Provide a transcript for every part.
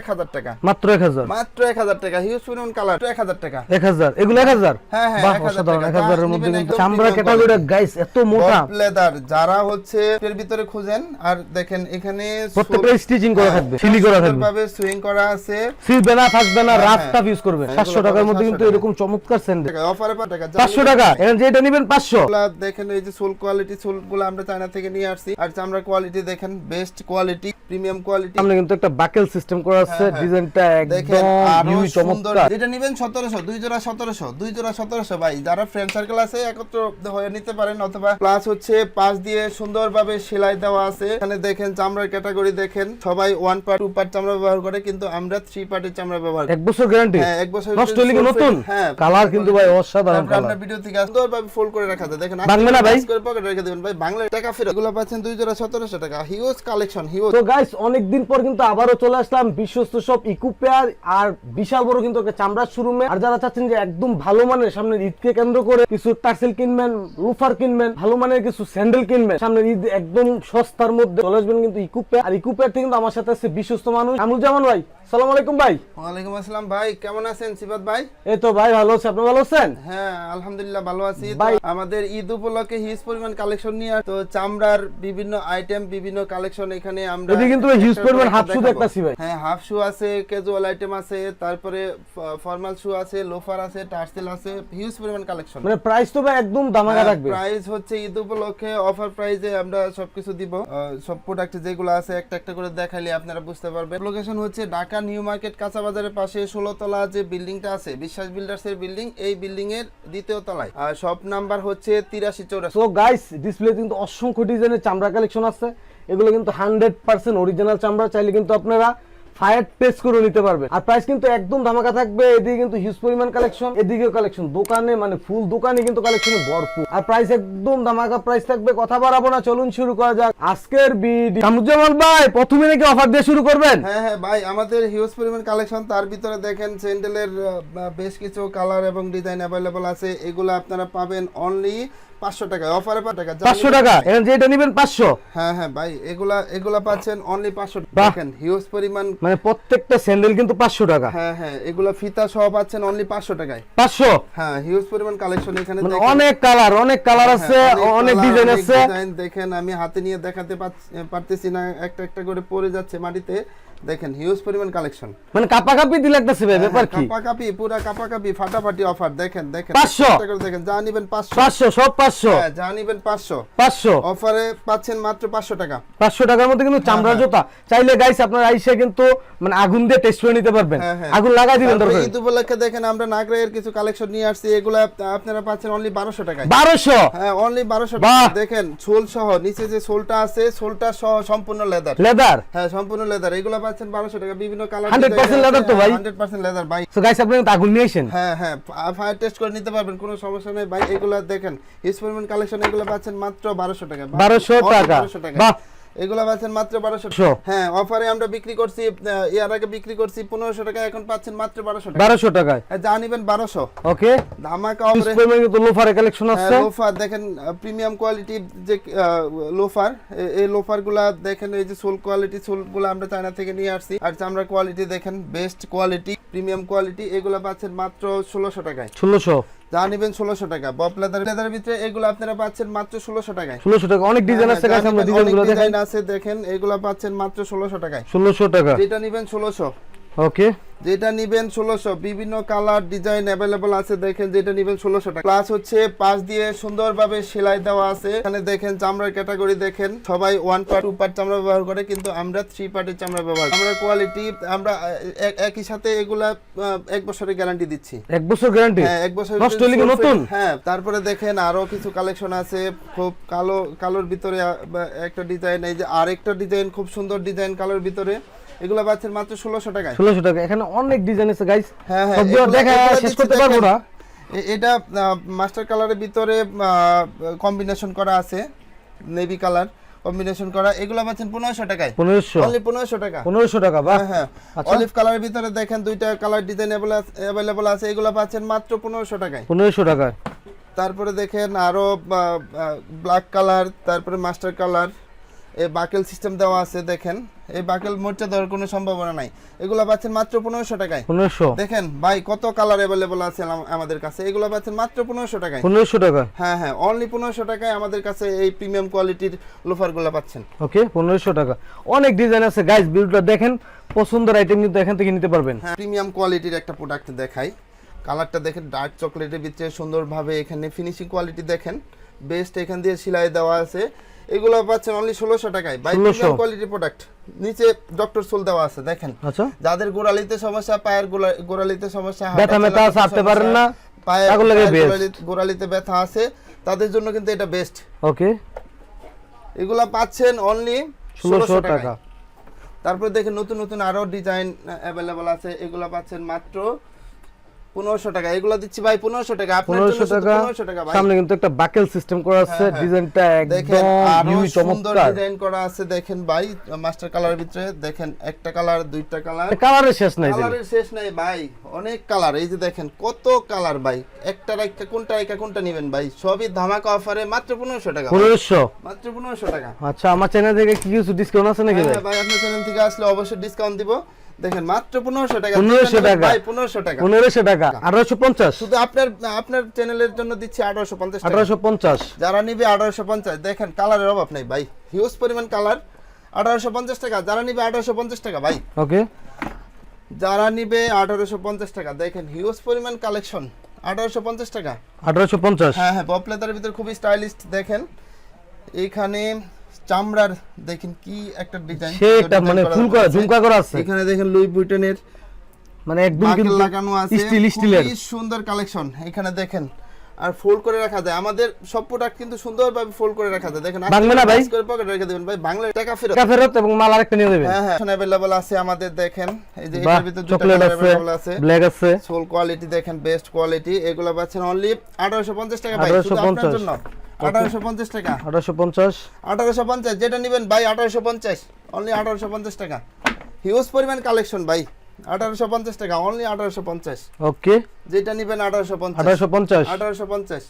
এক হাজার টাকা। মাত্র মাত্র টাকা হিউজ কালার টাকা। এগুলো হ্যাঁ, হ্যাঁ, বাহ 1000 অসাধারণ টাকা। এক হাজারের যা মধ্যে নিবেন চামড়া গাইস এত মোটা। লেদার যারা হচ্ছে এর ভিতরে খুঁজেন আর দেখেন এখানে প্রত্যেকটা স্টিচিং করা থাকবে সিলি করা থাকবে। ভাবে সুইং করা আছে। সিলবে না থাকবে না রাফ। টাফ ইউজ করবে। সাতশো এগুলো টাকার মধ্যে কিন্তু এরকম চমৎকার স্যান্ডেল টাকা অফারে টাকা। এখানে যেটা নিবেন পাঁচশো। দেখেন এই যে সোল কোয়ালিটি সোলগুলো আমরা চায়না থেকে নিয়ে আসছি। আর চামড়া কোয়ালিটি দেখেন বেস্ট কোয়ালিটি প্রিমিয়াম কোয়ালিটি সামনে কিন্তু একটা বাকেল সিস্টেম করা আছে হ্যাঁ, হ্যাঁ। ডিজাইনটা একদম চমৎকার। যেটা নিবেন সতেরোশো দুই জোড়া সতেরোশো দুই জোড়া সতেরোশো ভাই। যারা ফ্রেন্ড সার্কেল আছে একত্র হয়ে নিতে পারেন অথবা প্লাস হচ্ছে পাশ দিয়ে সুন্দরভাবে সেলাই দেওয়া আছে। এখানে দেখেন চামড়ার ক্যাটাগরি দেখেন। সবাই ওয়ান পার্ট টু পার্ট চামড়া ব্যবহার করে কিন্তু আমরা থ্রি পার্টের চামড়া ব্যবহার এক বছর গ্যারান্টি হ্যাঁ এক বছর নষ্ট হলে নতুন? হ্যাঁ কালার কিন্তু ভাই অসাধারণ কালার আপনার ভিডিও থেকে সুন্দরভাবে ফোল্ড করে রাখা যায়। দেখেন ভাঙবে না ভাই? করে পকেটে রেখে দেবেন ভাই। বাংলা টাকা ফেরত। এগুলো পাচ্ছেন দুই জোড়া সতেরোশো টাকা। হিউজ কালেকশন হিউজ তো গাইস অনেকদিন পর কিন্তু আবারও চলে আসলাম। বিশ্বস্ত সব ইকুপেয়ার আর বিশাল বড় কিন্তু একটা চামড়ার শোরুমে আর যারা চাচ্ছেন যে একদম ভালো মানের সামনে ঈদকে কেন্দ্র করে কিছু টার্সেল কিনবেন লুফার কিনবেন ভালো মানের কিছু স্যান্ডেল কিনবেন সামনে ঈদ একদম সস্তার মধ্যে চলে আসবেন কিন্তু ইকুপেয়ার আর ইকুপেয়ার থেকে কিন্তু আমার সাথে আছে বিশ্বস্ত মানুষ। আমুজ্জামান ভাই সালাম আলাইকুম ভাই। ওয়ালাইকুম আসসালাম ভাই কেমন আছেন সিবাত ভাই? এই তো ভাই ভালো আছে। আপনি ভালো আছেন? হ্যাঁ আলহামদুলিল্লাহ ভালো আছি। ভাই- আমাদের ঈদ উপলক্ষে হিউজ পরিমাণ কালেকশন নিয়ে তো চামড়ার বিভিন্ন আইটেম বিভিন্ন কালেকশন এখানে আমরা কিন্তু হিউজ একটা পরিমাণ হাফ দেখাবো। দেখতাছি ভাই। হ্যাঁ হাফ শু আছে ক্যাজুয়াল আইটেম আছে তারপরে ফর্মাল শু আছে লোফার আছে টার্সেল আছে হিউজ পরিমাণ কালেকশন মানে প্রাইস তো একদম দামাকা থাকবে। প্রাইস হচ্ছে ঈদ উপলক্ষে অফার প্রাইসে আমরা সবকিছু দিব। সব প্রোডাক্ট যেগুলো আছে একটা একটা করে দেখাইলে আপনারা বুঝতে পারবেন। লোকেশন হচ্ছে ঢাকা নিউ মার্কেট কাঁচা বাজারের পাশে ষোলো তলা যে বিল্ডিংটা আছে বিশ্বাস বিল্ডার্স এর বিল্ডিং এই বিল্ডিং এর দ্বিতীয় তলায়। আর শপ নাম্বার হচ্ছে তিরাশি চৌরাশি। সো গাইস ডিসপ্লে কিন্তু অসংখ্য ডিজাইনের চামড়া কালেকশন আছে। এগুলো কিন্তু হান্ড্রেড পার্সেন্ট অরিজিনাল চামড়া চাইলে কিন্তু আপনারা ফায়ার টেস্ট করে নিতে পারবেন। আর প্রাইস কিন্তু একদম ধামাকা থাকবে। এদিকে কিন্তু হিউজ পরিমাণ কালেকশন এদিকেও কালেকশন দোকানে মানে ফুল দোকানে কিন্তু কালেকশনে ভরপুর। আর প্রাইস একদম ধামাকা প্রাইস থাকবে। কথা বাড়াবো না, চলুন শুরু করা যাক। আজকের ভিডিও কামুজ্জামান ভাই, প্রথমে নাকি অফার দিয়ে শুরু করবেন? হ্যাঁ হ্যাঁ ভাই, আমাদের হিউজ পরিমাণ কালেকশন তার ভিতরে দেখেন স্যান্ডেলের বেশ কিছু কালার এবং ডিজাইন অ্যাভেলেবল আছে। এগুলো আপনারা পাবেন অনলি পাঁচশো টাকায় অফারে পাঁচ টাকা পাঁচশো টাকা? এখানে যেটা নিবেন পাঁচশো? হ্যাঁ হ্যাঁ ভাই এগুলা এগুলা পাচ্ছেন অনলি পাঁচশো বাহ। দেখেন হিউজ পরিমাণ মানে প্রত্যেকটা স্যান্ডেল কিন্তু পাঁচশো টাকা। হ্যাঁ হ্যাঁ এগুলা ফিতা সহ পাচ্ছেন অনলি পাঁচশো টাকায়। পাঁচশো? হ্যাঁ হিউজ পরিমাণ কালেকশন এখানে মানে দেখেন। অনেক কালার অনেক কালার হ্যাঁ, আছে অনেক ডিজাইন আছে। দেখেন আমি হাতে নিয়ে দেখাতে পারতেছি না একটা একটা করে পড়ে যাচ্ছে মাটিতে। দেখেন হিউজ পরিমাণ কালেকশন মানে কাপা কাপি দিলে লাগতেছে ভাই ব্যাপার কি? কাপা কাপি পুরা কাপা কাপি ফাটাফাটি অফার দেখেন দেখেন। 500 একটা করে দেখেন যা নিবেন পাঁচশো। পাঁচশো সব পাঁচশো? হ্যাঁ যা নিবেন পাঁচশো। পাঁচশো? অফারে পাচ্ছেন মাত্র পাঁচশো টাকা। পাঁচশো টাকার মধ্যে কিন্তু চামড়ার হ্যাঁ। জুতা। চাইলে গাইস আপনার আইসা কিন্তু মানে আগুন দিয়ে টেস্ট করে নিতে পারবেন। হ্যাঁ, হ্যাঁ। আগুন লাগাই দিবেন দরকার। ঈদ উপলক্ষে দেখেন আমরা নাগরাইয়ের কিছু কালেকশন নিয়ে আসছি এগুলো আপনারা পাচ্ছেন অনলি বারোশো টাকায়। বারোশো? হ্যাঁ অনলি বারোশো বাহ। টাকা দেখেন সোল সহ নিচে যে সোলটা আছে সোলটা সহ সম্পূর্ণ লেদার লেদার হ্যাঁ সম্পূর্ণ লেদার এগুলো পাচ্ছেন বারোশো টাকা বিভিন্ন কালার 100% leather তো ভাই। হান্ড্রেড পার্সেন্ট লেদার ভাই। তো গাইস আপনি আগুন নিয়ে আসেন। হ্যাঁ হ্যাঁ ফায়ার টেস্ট করে নিতে পারবেন কোনো সমস্যা নেই ভাই। এগুলা দেখেন কালেকশন এগুলো পাচ্ছেন মাত্র বারোশো টাকা। বারোশো Only টাকা। 1200 টাকা বাহ। এগুলো পাচ্ছেন মাত্র বারোশো হ্যাঁ অফারে আমরা বিক্রি করছি এর আগে বিক্রি করছি পনেরোশো টাকা এখন পাচ্ছেন মাত্র বারোশো বারোশো টাকায়? হ্যাঁ, যা নিবেন বারোশো। ওকে। ধামাকা কালেকশন আছে। লোফার দেখেন প্রিমিয়াম কোয়ালিটি যে লোফার এই লোফারগুলা দেখেন এই যে সোল কোয়ালিটি সোলগুলা আমরা চায়না থেকে নিয়ে আসছি। আর চামড়া কোয়ালিটি দেখেন বেস্ট কোয়ালিটি প্রিমিয়াম কোয়ালিটি এগুলা পাচ্ছেন মাত্র ষোলোশো টাকায়। ষোলোশো। যা নিবেন ষোলোশো টাকা। বব লেদার লেদারের ভিতরে এগুলো আপনারা পাচ্ছেন মাত্র ষোলোশো টাকায়। ষোলোশো টাকা। অনেক ডিজাইন আছে কাছে আমরা ডিজাইনগুলো দেখেন আছে দেখেন এগুলা পাচ্ছেন মাত্র ষোলোশো টাকায়। ষোলোশো টাকা। যেটা নিবেন ষোলোশো। ওকে যেটা নিবেন ষোলোশো। বিভিন্ন কালার ডিজাইন অ্যাভেলেবল আছে দেখেন যেটা নিবেন ষোলোশো টাকা। প্লাস হচ্ছে পাশ দিয়ে সুন্দরভাবে সেলাই দেওয়া আছে। এখানে দেখেন চামড়ার ক্যাটাগরি দেখেন। সবাই ওয়ান পার্ট টু পার্ট চামড়া ব্যবহার করে কিন্তু আমরা থ্রি পার্টের চামড়া ব্যবহার আমরা কোয়ালিটি আমরা এক- একই সাথে এগুলা এক বছরের গ্যারান্টি দিচ্ছি। এক বছর গ্যারান্টি হ্যাঁ এক বছর নষ্ট হলে নতুন? হ্যাঁ তারপরে দেখেন আরও কিছু কালেকশন আছে। খুব কালো কালোর ভিতরে একটা ডিজাইন এই যে আরেকটা ডিজাইন খুব সুন্দর ডিজাইন কালোর ভিতরে। এগুলো পাচ্ছেন মাত্র ষোলোশো টাকায়। ষোলোশো টাকা। এখানে অনেক ডিজাইন আছে গাইস হ্যাঁ হ্যাঁ দেখা শেষ করতে পারব না। এটা মাস্টার কালারের ভিতরে কম্বিনেশন করা আছে নেভি কালার কম্বিনেশন করা। এগুলো পাচ্ছেন পনেরোশো টাকায়। পনেরোশো। অনলি পনেরোশো টাকা। পনেরোশো টাকা বা হ্যাঁ হ্যাঁ। আচ্ছা। অলিভ কালারের ভিতরে দেখেন দুইটা কালার ডিজাইন অ্যাভেলেবল আছে। এগুলো পাচ্ছেন মাত্র পনেরোশো টাকায়। পনেরোশো টাকা তারপরে দেখেন আরও ব্ল্যাক কালার তারপরে মাস্টার কালার এই বাকেল সিস্টেম দেওয়া আছে দেখেন। এই বাকেল মোর্চা দেওয়ার কোনো সম্ভাবনা নাই। এগুলো পাচ্ছেন মাত্র পনেরোশো টাকায়। পনেরোশো? দেখেন ভাই কত কালার অ্যাভেলেবল আছে আমাদের কাছে। এগুলো পাচ্ছেন মাত্র পনেরোশো টাকায়। পনেরোশো টাকা? হ্যাঁ হ্যাঁ অনলি পনেরোশো টাকায় আমাদের কাছে এই প্রিমিয়াম কোয়ালিটির লোফারগুলো পাচ্ছেন। ওকে পনেরোশো টাকা। অনেক ডিজাইন আছে। গাইজ ভিডিওটা দেখেন পছন্দের আইটেম কিন্তু এখান থেকে নিতে পারবেন। হ্যাঁ প্রিমিয়াম কোয়ালিটির একটা প্রোডাক্ট দেখাই। কালারটা দেখেন ডার্ক চকলেটের ভিতরে সুন্দরভাবে এখানে ফিনিশিং কোয়ালিটি দেখেন। বেস্ট এখান দিয়ে সেলাই দেওয়া আছে। এগুলো পাচ্ছেন অনলি ষোলোশো টাকায়। বাই প্রিমিয়াম কোয়ালিটির প্রোডাক্ট নিচে ডক্টর সোল দেওয়া আছে দেখেন। আচ্ছা। যাদের গোড়ালিতে সমস্যা পায়ের গোড়ালিতে সমস্যা ব্যথা মেথা আছে, পারেন না, পায়ের গোড়ালিতে ব্যথা আছে তাদের জন্য কিন্তু এটা বেস্ট ওকে এগুলা পাচ্ছেন অনলি ষোলোশো টাকা। তারপরে দেখেন নতুন নতুন আরও ডিজাইন অ্যাভেলেবল আছে এগুলা পাচ্ছেন মাত্র টাকা এগুলা দিচ্ছি ভাই পনেরোশো টাকা আপনার জন্য পনেরোশো শুধু টাকা। ভাই। সামনে কিন্তু একটা বাকেল সিস্টেম করা আছে হ্যাঁ, হ্যাঁ। ডিজাইনটা একদম আরও সুন্দর ডিজাইন করা আছে দেখেন ভাই মাস্টার কালার ভিতরে দেখেন একটা কালার দুইটা কালার কালারের শেষ নাই কালারের শেষ নাই ভাই অনেক কালার এই যে দেখেন কত কালার ভাই। একটা রাইকা কোনটা রাইকা কোনটা নেবেন ভাই? সবই ধামাকা অফারে মাত্র পনেরোশো টাকা মাত্র টাকা। আচ্ছা আমার চ্যানেল থেকে কি কিছু ডিসকাউন্ট আছে নাকি ভাই? হ্যাঁ ভাই আপনার চ্যানেল থেকে আসলে অবশ্যই ডিসকাউন্ট দিব। দেখেন মাত্র পনেরোশো টাকা। 1500 টাকা। ভাই পনেরোশো টাকা। পনেরোশো টাকা আঠারোশো পঞ্চাশ। শুধু আপনার আপনার চ্যানেলের জন্য দিচ্ছি আঠারোশো পঞ্চাশ টাকা। আঠারোশো পঞ্চাশ। যারা নিবে আঠারোশো পঞ্চাশ দেখেন কালারের অভাব নাই ভাই। হিউজ পরিমাণ কালার আঠারোশো পঞ্চাশ টাকা। যারা নিবে আঠারোশো পঞ্চাশ টাকা ভাই। ওকে। যারা নিবে আঠারোশো পঞ্চাশ টাকা। দেখেন হিউজ পরিমাণ কালেকশন আঠারোশো পঞ্চাশ টাকা। আঠারোশো পঞ্চাশ। হ্যাঁ হ্যাঁ পপলেতার ভিতরে খুবই স্টাইলিশ দেখেন। এইখানে চামড়ার দেখেন কি একটা ডিজাইন সেটা মানে ফুল করা ঝুমকা করা আছে। এখানে দেখেন লুই বুইটনের মানে একদম কিন্তু লাগানো আছে। স্টিল স্টিলের। খুবই সুন্দর কালেকশন। এখানে দেখেন আর ফোল্ড করে রাখা যায়। আমাদের সব প্রোডাক্ট কিন্তু সুন্দরভাবে ফোল্ড করে রাখা যায়। দেখেন ভাঙবে না ভাই? করে পকেটে রেখে দিবেন। ভাই বাংলা টাকা ফেরত। টাকা ফেরত এবং মাল আরেকটা নিয়ে দেবেন হ্যাঁ হ্যাঁ অ্যাভেলেবল আছে আমাদের দেখেন। এই যে এটার ভিতরে দুটো চকলেট কালার আছে আছে। ব্ল্যাক আছে। সোল কোয়ালিটি দেখেন বেস্ট কোয়ালিটি এগুলো পাচ্ছেন অনলি 1850 টাকা ভাই শুধু আপনার জন্য। 1850 টাকা আঠারোশো পঞ্চাশ 1850 যেটা নেবেন ভাই 1850 অনলি 1850 টাকা হিউজ পরিমাণ কালেকশন ভাই 1850 টাকা অনলি 1850 ওকে যেটা নেবেন 1850 আঠারোশো পঞ্চাশ 1850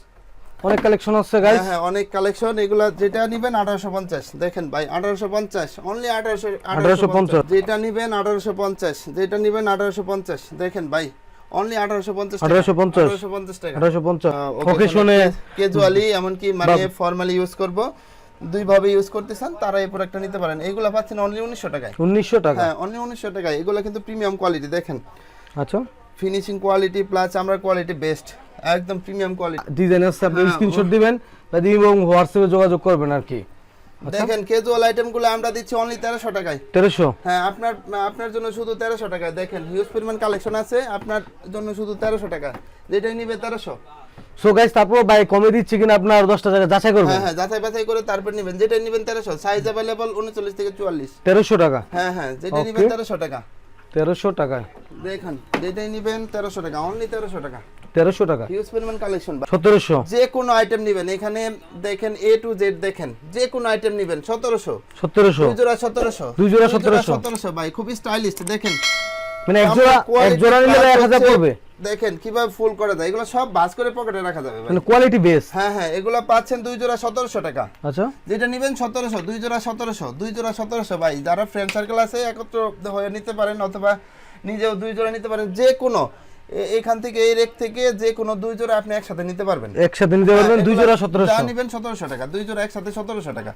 অনেক কালেকশন আছে হ্যাঁ গাইস হ্যাঁ অনেক কালেকশন এগুলা যেটা নিবেন 1850 দেখেন ভাই 1850 অনলি 1800 1850 যেটা নিবেন 1850 যেটা নিবেন 1850 দেখেন ভাই অনলি 1850 1850 1850 টাকা। আঠারোশো পঞ্চাশ। আহ, ওকেশনে ক্যাজুয়ালি এমনকি মানে ফর্মালি ইউজ করব। দুই ভাবে ইউজ করতে চান তারা এই প্রোডাক্টটা নিতে পারেন। এগুলো পাচ্ছেন অনলি 1900 টাকায়। উনিশশো টাকা? হ্যাঁ অনলি 1900 টাকায়। এগুলো কিন্তু প্রিমিয়াম কোয়ালিটি দেখেন। আচ্ছা। ফিনিশিং কোয়ালিটি প্লাস আমরা কোয়ালিটি বেস্ট একদম প্রিমিয়াম কোয়ালিটি ডিজাইন আছে আপনি হ্যাঁ, স্ক্রিনশট দিবেন বা দিয়ে এবং হোয়াটসঅ্যাপে যোগাযোগ করবেন আর কি। দেখেন ক্যাজুয়াল আইটেমগুলো আমরা দিচ্ছি অনলি 1300 টাকায়। 1300 হ্যাঁ আপনার আপনার জন্য শুধু 1300 টাকায় দেখেন হিউজ পরিমাণ কালেকশন আছে আপনার জন্য শুধু 1300 টাকা। যেটাই নিবে 1300 সো গাইস তারপর বাই কমে দিচ্ছি কিনা আপনার 10 টাকা যাচাই করবেন? হ্যাঁ হ্যাঁ যাচাই বাছাই করে তারপর নেবেন। যেটা নেবেন 1300 সাইজ अवेलेबल 39 থেকে চুয়াল্লিশ। তেরোশো টাকা। হ্যাঁ হ্যাঁ Okay. নিবেন তেরোশো টাকা। তেরোশো টাকা। দেখেন যেটাই নিবেন তেরোশো টাকা অনলি তেরোশো টাকা। তেরোশো টাকা। হিউজ পরিমাণ কালেকশন সতেরোশো। যে কোনো আইটেম নিবেন এখানে দেখেন এ টু জেড দেখেন যে কোনো আইটেম নিবেন সতেরোশো। সতেরোশো। দুই জোড়া সতেরোশো। দুই জোড়া 1700 সতেরোশো। ভাই খুবই স্টাইলিশ দেখেন। মানে এক জোড়া এক জোড়া নিলে এক হাজার পড়বে। দেখেন কীভাবে ফুল করা যায় এগুলো সব ভাঁজ করে পকেটে রাখা যাবে মানে কোয়ালিটি বেস হ্যাঁ হ্যাঁ এগুলো পাচ্ছেন দুই জোড়া সতেরোশো টাকা। আচ্ছা। যেটা নেবেন সতেরোশো দুই জোড়া সতেরোশো দুই জোড়া সতেরোশো ভাই। যারা ফ্রেন্ড সার্কেল আছে একত্র হয়ে নিতে পারেন অথবা নিজেও দুই জোড়া নিতে পারেন যে কোনো এখান থেকে এই রেক থেকে যে কোনো দুই জোড়া আপনি একসাথে নিতে পারবেন। একসাথে নিতে পারবেন দুই জোড়া সতেরোশো। যা নেবেন সতেরোশো টাকা দুই জোড়া একসাথে সতেরোশো টাকা।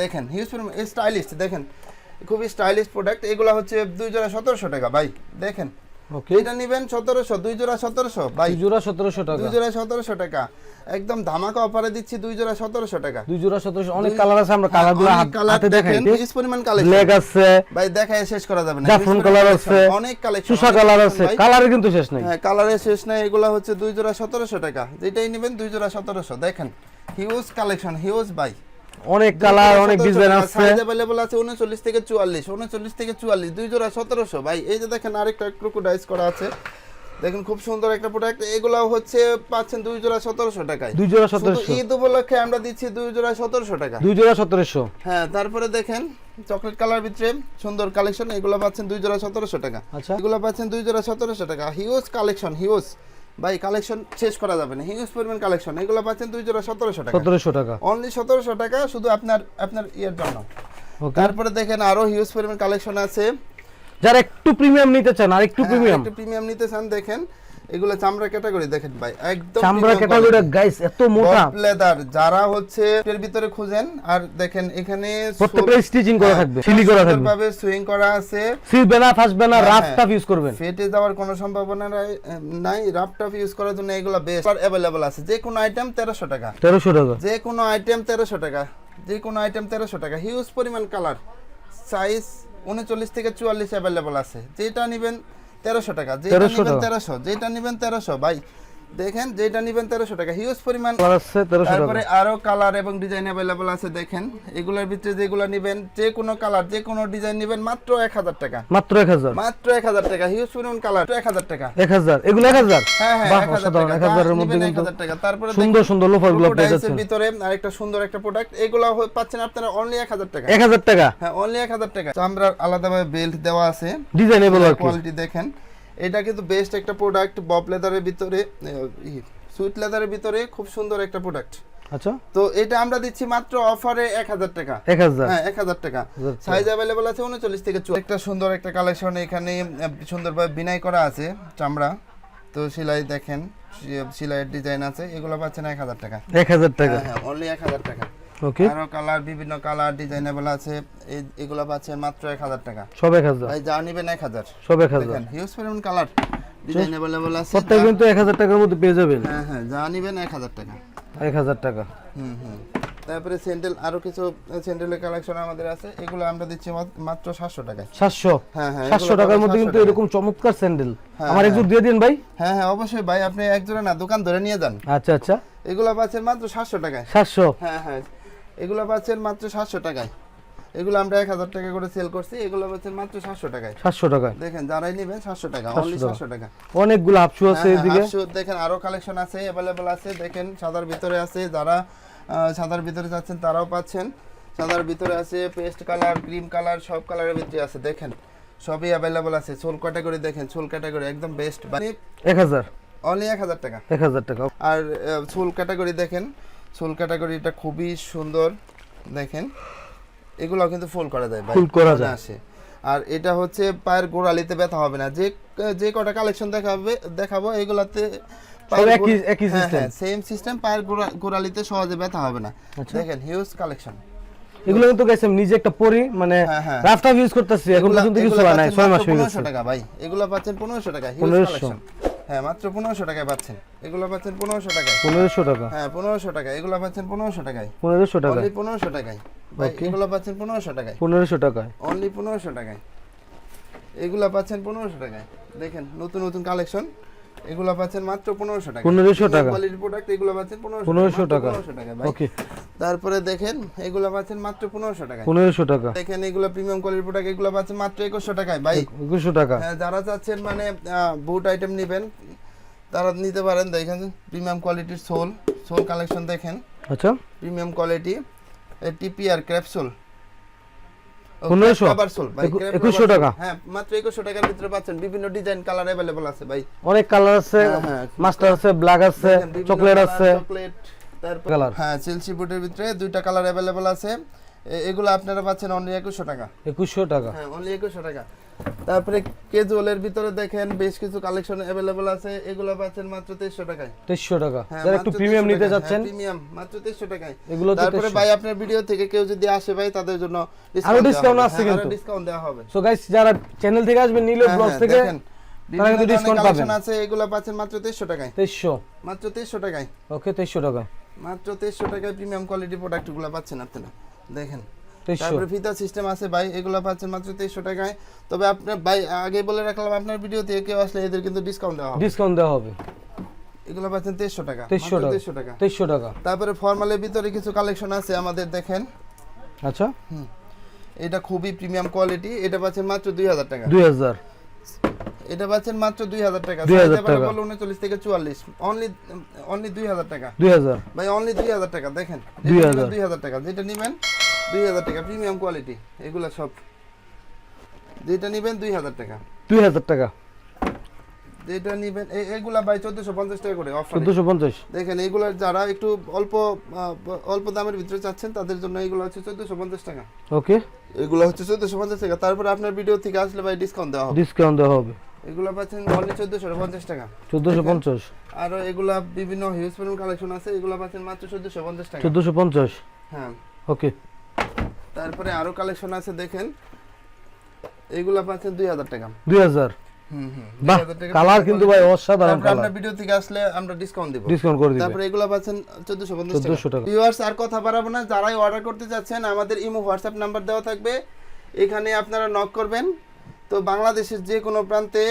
দেখেন হিউজ স্টাইলিশ দেখেন খুবই স্টাইলিশ প্রোডাক্ট এগুলো হচ্ছে দুই জোড়া সতেরোশো টাকা ভাই। দেখেন ওকে এটা নিবেন সতেরোশো দুই জোড়া সতেরোশো ভাই। দুই জোড়া সতেরোশো টাকা। দুই জোড়া সতেরোশো টাকা। একদম ধামাকা অফারে দিচ্ছি দুই জোড়া সতেরোশো টাকা। দুই জোড়া সতেরোশো অনেক কালার আছে আমরা কালার হ্যাঁ, হাতে দেখাই দেখেন, হিউজ পরিমাণ কালেকশন ব্ল্যাক আছে। ভাই দেখায় শেষ করা যাবে না। জাফরান কালার আছে। অনেক কালেকশন সুসা কালার আছে। কালারে কিন্তু শেষ নাই। হ্যাঁ কালারের শেষ নাই এগুলা হচ্ছে দুই জোড়া সতেরোশো টাকা। যেটাই নেবেন দুই জোড়া সতেরোশো। দেখেন হিউজ কালেকশন হিউজ বাই অনেক কালার অনেক ডিজাইন আছে সাইজ अवेलेबल আছে 39 থেকে 44 39 থেকে 44 দুই জোড়া 1700 ভাই এই যে দেখেন আরেকটা ক্রোকোডাইস করা আছে দেখেন খুব সুন্দর একটা প্রোডাক্ট এগুলা হচ্ছে পাচ্ছেন দুই জোড়া 1700 টাকায় দুই জোড়া শুধু সতেরোশো ঈদ উপলক্ষে আমরা দিচ্ছি দুই জোড়া 1700 টাকা দুই জোড়া সতেরোশো হ্যাঁ তারপরে দেখেন চকলেট কালার ভিতরে সুন্দর কালেকশন এগুলো পাচ্ছেন দুই জোড়া 1700 টাকা আচ্ছা এগুলো পাচ্ছেন দুই জোড়া 1700 টাকা হিউজ কালেকশন হিউজ ভাই কালেকশন শেষ করা যাবে না। হিউজ পরিমাণ কালেকশন এগুলো পাচ্ছেন দুই জোড়া 1700 টাকা। সতেরোশো টাকা। অনলি সতেরোশো টাকা শুধু আপনার আপনার ইয়ের জন্য. তারপরে দেখেন আরও হিউজ পরিমাণ কালেকশন আছে। যারা একটু প্রিমিয়াম নিতে চান আর একটু হ্যাঁ, প্রিমিয়াম একটু প্রিমিয়াম নিতে চান দেখেন। এগুলো চামড়া ক্যাটাগরি দেখেন ভাই একদম চামড়া ক্যাটাগরি গাইস এত মোটা। লেদার যারা হচ্ছে এর ভিতরে খুঁজেন আর দেখেন এখানে প্রত্যেকটা স্টিচিং করা থাকবে সিলি করা থাকবে। ভাবে সুইং করা আছে। সিলবে না ফাসবে না হ্যাঁ, রাফ হ্যাঁ। টাফ ইউজ করবেন। ফেটে যাওয়ার কোনো সম্ভাবনা নাই- নাই রাফটাফ ইউজ করার জন্য এগুলো বেস্ট অ্যাভেলেবল আছে। যে কোনো আইটেম তেরোশো টাকা। তেরোশো টাকা। যে কোনো আইটেম তেরোশো টাকা। যে কোনো আইটেম তেরোশো টাকা। হিউজ পরিমাণ কালার সাইজ উনচল্লিশ থেকে চুয়াল্লিশ অ্যাভেলেবল আছে। যেটা নেবেন তেরোশো টাকা। যেটা 1300 নেবেন তেরোশো যেটা নেবেন তেরোশো। ভাই দেখেন যেটা নেবেন তেরোশো টাকা। হিউজ পরিমাণ। আছে তেরোশো টাকা। তারপরে আরও কালার এবং ডিজাইন অ্যাভেলেবল আছে দেখেন। এগুলোর ভিতরে যেগুলো নেবেন যে কোনো কালার যে কোনো ডিজাইন নেবেন মাত্র এক হাজার টাকা। মাত্র এক হাজার। মাত্র এক হাজার টাকা। হিউজ পরিমাণ কালার এক হাজার টাকা। এক হাজার। এগুলো এক হাজার? হ্যাঁ হ্যাঁ এক হাজারের মধ্যে কিন্তু টাকা। তারপরে সুন্দর সুন্দর লোফারগুলো পেয়ে ভিতরে আরেকটা সুন্দর একটা প্রোডাক্ট এগুলো পাচ্ছেন আপনারা অনলি এক হাজার টাকা। এক হাজার টাকা? হ্যাঁ অনলি এক হাজার টাকা। চামড়ার আলাদাভাবে বেল্ট দেওয়া আছে। ডিজাইনেবল আর কোয়ালিটি দেখেন। এটা কিন্তু বেস্ট একটা প্রোডাক্ট বব লেদারের ভিতরে সুইট লেদারের ভিতরে খুব সুন্দর একটা প্রোডাক্ট আচ্ছা। তো এটা আমরা দিচ্ছি মাত্র অফারে এক হাজার টাকা। এক হাজার। হ্যাঁ এক হাজার টাকা। সাইজ অ্যাভেলেবল আছে উনচল্লিশ থেকে চুয়াল্লিশ। একটা সুন্দর একটা কালেকশন এখানে সুন্দরভাবে বিনাই করা আছে চামড়া। তো সেলাই দেখেন সেলাইয়ের ডিজাইন আছে। এগুলো পাচ্ছেন এক হাজার টাকা। এক হাজার টাকা। হ্যাঁ অনলি এক হাজার টাকা। ওকে আরও কালার বিভিন্ন কালার ডিজাইনেবল আছে। এই- এগুলো পাচ্ছেন মাত্র এক হাজার টাকা। সব এক হাজার। ভাই যা নিবেন এক হাজার। সব এক হাজার। দেখেন হিউজ পরিমাণ কালার। ডিজাইন অ্যাভেলেবল আছে প্রত্যেক কিন্তু এক হাজার টাকার মধ্যে পেয়ে যাবেন। হ্যাঁ হ্যাঁ যা নিবেন এক হাজার টাকা। এক হাজার টাকা। হুম হুম। তারপরে স্যান্ডেল আরও কিছু স্যান্ডেলের কালেকশন আমাদের আছে। এগুলো আমরা দিচ্ছি মাত্র সাতশো টাকায়। সাতশো? হ্যাঁ হ্যাঁ সাতশো এগুলো টাকার মধ্যে কিন্তু এরকম চমৎকার স্যান্ডেল। হ্যাঁ, আমার একটু দিয়ে দিন ভাই। হ্যাঁ হ্যাঁ অবশ্যই ভাই আপনি এক জোড়া না দোকান ধরে নিয়ে যান। আচ্ছা আচ্ছা। এগুলো পাচ্ছেন মাত্র সাতশো টাকায়। সাতশো? হ্যাঁ হ্যাঁ। এগুলো পাচ্ছেন মাত্র সাতশো টাকায়। এগুলো আমরা এক হাজার টাকা করে সেল করছি এগুলো পাচ্ছেন মাত্র সাতশো টাকায়। সাতশো টাকায় দেখেন যারাই নেবেন সাতশো টাকা অনলি সাতশো টাকা। অনেকগুলো আপশু আছে হ্যাঁ, এদিকে। হ্যাঁ, শুট দেখেন আরও কালেকশন আছে অ্যাভেলেবল আছে। দেখেন সাদার ভিতরে আছে যারা সাদার ভিতরে যাচ্ছেন তারাও পাচ্ছেন। সাদার ভিতরে আছে পেস্ট কালার ক্রিম কালার সব কালারের ভিতরে আছে দেখেন। সবই অ্যাভেলেবল আছে। সোল ক্যাটাগরি দেখেন সোল ক্যাটাগরি একদম বেস্ট মানে এক হাজার। অনলি এক হাজার টাকা। এক হাজার টাকা। আর সোল ক্যাটাগরি দেখেন সোল ক্যাটাগরিটা খুবই সুন্দর দেখেন এগুলো কিন্তু ফুল করা যায় ভাই Full করা যায়। আসে আর এটা হচ্ছে পায়ের গোড়ালিতে ব্যথা হবে না যে যে কটা কালেকশন দেখাবে দেখাবো এগুলাতে। সেম সিস্টেম পায়ের গোড়ালিতে সহজে ব্যথা হবে না আচ্ছা। দেখেন হিউজ কালেকশন এগুলো কিন্তু গেছে আমি নিজে একটা পরি মানে হ্যাঁ, হ্যাঁ। রাফটা ইউজ করতেছি এখন পর্যন্ত কিছু হয় নাই ছয় মাস হয়ে গেছে টাকা ভাই এগুলো পাচ্ছেন পনেরোশো টাকা হিউজ 1500 কালেকশন হ্যাঁ মাত্র পনেরোশো টাকায় পাচ্ছেন। এগুলো পাচ্ছেন পনেরোশো টাকায়। পনেরোশো টাকা? হ্যাঁ পনেরোশো টাকা এগুলো পাচ্ছেন পনেরোশো টাকায়। পনেরোশো টাকা অনলি পনেরোশো টাকায়। ভাই এগুলো পাচ্ছেন পনেরোশো টাকায়। পনেরোশো টাকায়? অনলি পনেরোশো টাকায়। এগুলা পাচ্ছেন পনেরোশো টাকায়। দেখেন নতুন নতুন কালেকশন এগুলা পাচ্ছেন মাত্র পনেরোশো টাকা। 1500 টাকা। কোয়ালিটির প্রোডাক্ট এগুলো পাচ্ছেন পনেরোশো 1500 টাকা। টাকা ওকে তারপরে দেখেন এগুলা পাচ্ছেন মাত্র পনেরোশো টাকায়। পনেরোশো টাকা। দেখেন এগুলো প্রিমিয়াম কোয়ালিটির প্রোডাক্ট এগুলো পাচ্ছেন মাত্র একুশশো টাকায় ভাই। একুশশো টাকা। হ্যাঁ, যারা চাচ্ছেন মানে বুট আইটেম নেবেন তারা নিতে পারেন। দেখেন প্রিমিয়াম কোয়ালিটির সোল সোল কালেকশন দেখেন। আচ্ছা। প্রিমিয়াম কোয়ালিটি টিপিআর ক্র্যাপসুল 1500? একু- 2100 টাকা? হ্যাঁ মাত্র একুশশো টাকার ভিতরে পাচ্ছেন বিভিন্ন ডিজাইন কালার অ্যাভেলেবল আছে ভাই। অনেক কালার আছে হ্যাঁ, হ্যাঁ। মাস্টার আছে ব্ল্যাক আছে চকলেট আছে। চকলেট তারপর হ্যাঁ চেলসি বুটের ভিতরে দুইটা কালার অ্যাভেলেবল আছে। এগুলো আপনারা পাচ্ছেন অনলি একুশশো টাকা। একুশশো টাকা। হ্যাঁ অনলি একুশশো টাকা। তারপরে কেজুয়ালের ভিতরে দেখেন বেশ কিছু কালেকশন অ্যাভেলেবল আছে। এগুলো পাচ্ছেন মাত্র তেইশশো টাকায়। তেইশশো টাকা। হ্যাঁ, যারা একটু প্রিমিয়াম নিতে যাচ্ছেন হ্যাঁ, প্রিমিয়াম মাত্র 2300 টাকায়। এগুলো তারপরে ভাই আপনার ভিডিও থেকে কেউ যদি আসে ভাই তাদের জন্য আরও discount আছে কিন্তু। ডিসকাউন্ট দেওয়া হবে। সো গাইস যারা চ্যানেল থেকে আসবেন নীলো হ্যাঁ, ব্লগস হ্যাঁ, থেকে দেখেন, তারা কিন্তু ধরনের পাবেন। আছে এগুলো পাচ্ছেন মাত্র 2300 টাকায়। তেইশশো। মাত্র 2300 টাকায়। ওকে তেইশশো টাকা। মাত্র 2300 টাকায় প্রিমিয়াম কোয়ালিটি প্রোডাক্টগুলো পাচ্ছেন আপনারা। দেখেন। তারপরে ফিতা সিস্টেম আছে ভাই এগুলো পাচ্ছেন মাত্র 2300 টাকায়। তবে আপনার ভাই আগে বলে রাখলাম আপনার ভিডিও থেকে কেউ আসলে এদের কিন্তু ডিসকাউন্ট দেওয়া হবে। ডিসকাউন্ট দেওয়া হবে। এগুলো পাচ্ছেন 2300 টাকা তেইশশো টাকা। 2300 টাকা। তেইশশো টাকা। তারপরে ফর্মালের ভিতরে কিছু কালেকশন আছে আমাদের দেখেন। আচ্ছা। হুম। এটা খুবই প্রিমিয়াম কোয়ালিটি এটা পাচ্ছেন মাত্র দুই হাজার টাকা। দুই হাজার। এটা পাচ্ছেন মাত্র দুই হাজার টাকা। 2000 টাকা। উনচল্লিশ থেকে চুয়াল্লিশ। অনলি অনলি দুই হাজার টাকা। দুই হাজার। ভাই অনলি দুই হাজার টাকা দেখেন। 2000 দুই হাজার টাকা। যেটা নিবেন দুই হাজার টাকা প্রিমিয়াম কোয়ালিটি এগুলা সব। যেটা নিবেন দুই হাজার টাকা। দুই হাজার টাকা? যেটা নিবেন এগুলা ভাই চোদ্দশো পঞ্চাশ টাকা করে অফার চোদ্দশো পঞ্চাশ? দেখেন এগুলা যারা একটু অল্প অল্প দামের ভিতরে চাচ্ছেন তাদের জন্য এগুলো হচ্ছে চোদ্দশো পঞ্চাশ টাকা। ওকে। এগুলো হচ্ছে চোদ্দশো পঞ্চাশ টাকা। তারপরে আপনার ভিডিও থেকে আসলে ভাই ডিসকাউন্ট দেওয়া হবে। ডিসকাউন্ট দেওয়া হবে। এগুলো পাচ্ছেন অনলি চোদ্দশো পঞ্চাশ টাকা। চোদ্দোশো পঞ্চাশ? আরও এগুলা বিভিন্ন হিউজ কালেকশন আছে এগুলো পাচ্ছেন মাত্র চোদ্দশো পঞ্চাশ টাকা। চোদ্দোশো পঞ্চাশ? হ্যাঁ। ওকে। তারপরে আরও কালেকশন আছে দেখেন। এগুলা পাচ্ছেন দুই হাজার টাকা। দুই হাজার? হুম হুম। বাহ 2000 কালার কিন্তু ভাই অসাধারণ কালার আপনার ভিডিও থেকে আসলে আমরা ডিসকাউন্ট দিব। ডিসকাউন্ট করে দিবে। তারপরে এগুলো পাচ্ছেন চোদ্দশো পঞ্চাশ 1400 টাকা। ভিউয়ার্স আর কথা বাড়াবো না যারাই অর্ডার করতে চাচ্ছেন আমাদের ইমো হোয়াটসঅ্যাপ নাম্বার দেওয়া থাকবে। এখানে আপনারা নক করবেন। তো বাংলাদেশের যে কোনো প্রান্তে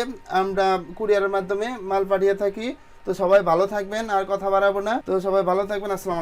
আমরা কুরিয়ারের মাধ্যমে মাল পাঠিয়ে থাকি। তো সবাই ভালো থাকবেন আর কথা বাড়াবো না। তো সবাই ভালো থাকবেন আসসালাম